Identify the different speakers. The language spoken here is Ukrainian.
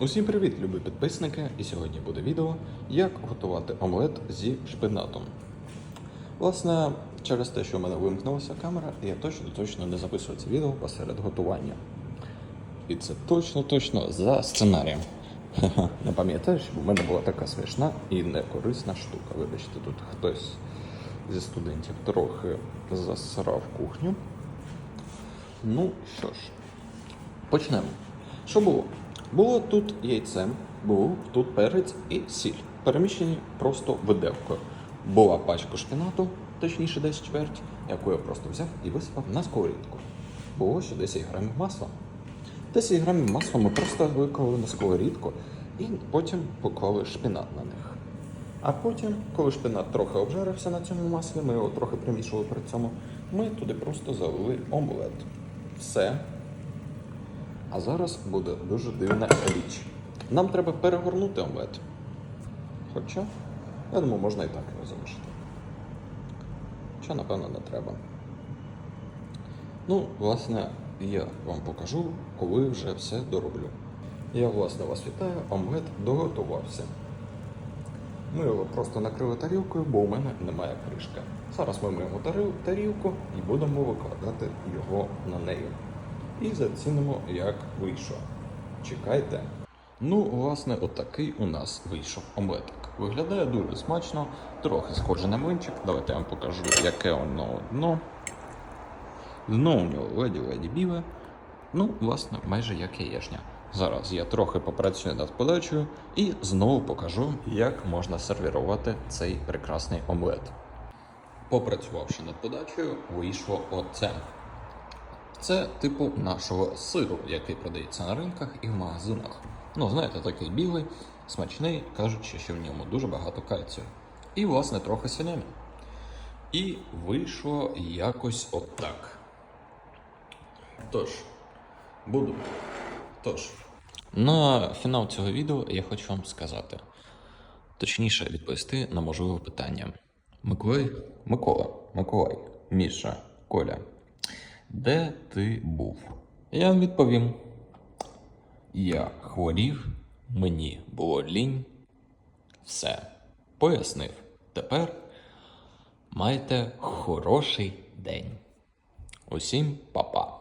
Speaker 1: Усім привіт, любі підписники! І сьогодні буде відео, як готувати омлет зі шпинатом. Власне, через те, що в мене вимкнулася камера, я точно точно не записую це відео посеред готування. І це точно-точно за сценарієм. Не пам'ятаєш, в мене була така смішна і некорисна штука. Вибачте, тут хтось зі студентів трохи засрав кухню. Ну що ж, почнемо. Що було? Було тут яйце, був тут перець і сіль, переміщені просто виделкою. Була пачка шпинату, точніше десь чверть, яку я просто взяв і висипав на сковорідку. Було ще 10 грамів масла. 10 грамів масла ми просто виклали на сковорідку і потім поклали шпинат на них. А потім, коли шпинат трохи обжарився на цьому маслі, ми його трохи примішували при цьому, ми туди просто залили омлет. Все. А зараз буде дуже дивна річ. Нам треба перегорнути омлет. Хоча, я думаю, можна і так його залишити. Хоча, напевно, не треба. Ну, власне, я вам покажу, коли вже все дороблю. Я, власне, вас вітаю, омлет доготувався. Ми його просто накрили тарілкою, бо у мене немає кришки. Зараз ми миємо тарілку і будемо викладати його на неї. І зацінимо, як вийшов. Чекайте. Ну, власне, отакий у нас вийшов омлетик. Виглядає дуже смачно, трохи схоже на млинчик. Давайте я вам покажу, яке воно дно. Дно у нього леді-леді біле. Ну, власне, майже як яєшня. Зараз я трохи попрацюю над подачею і знову покажу, як можна сервірувати цей прекрасний омлет. Попрацювавши над подачею, вийшло оце. Це типу нашого сиру, який продається на ринках і в магазинах. Ну, знаєте, такий білий, смачний, кажучи, що в ньому дуже багато кальцію. І, власне, трохи селени. І вийшло якось отак. Тож, буду. Тож. На фінал цього відео я хочу вам сказати. Точніше, відповісти на можливе питання. Миколай, Микола, Миколай, Міша, Коля. Де ти був? Я вам відповім. Я хворів, мені було лінь. Все. Пояснив. Тепер майте хороший день. Усім па-па.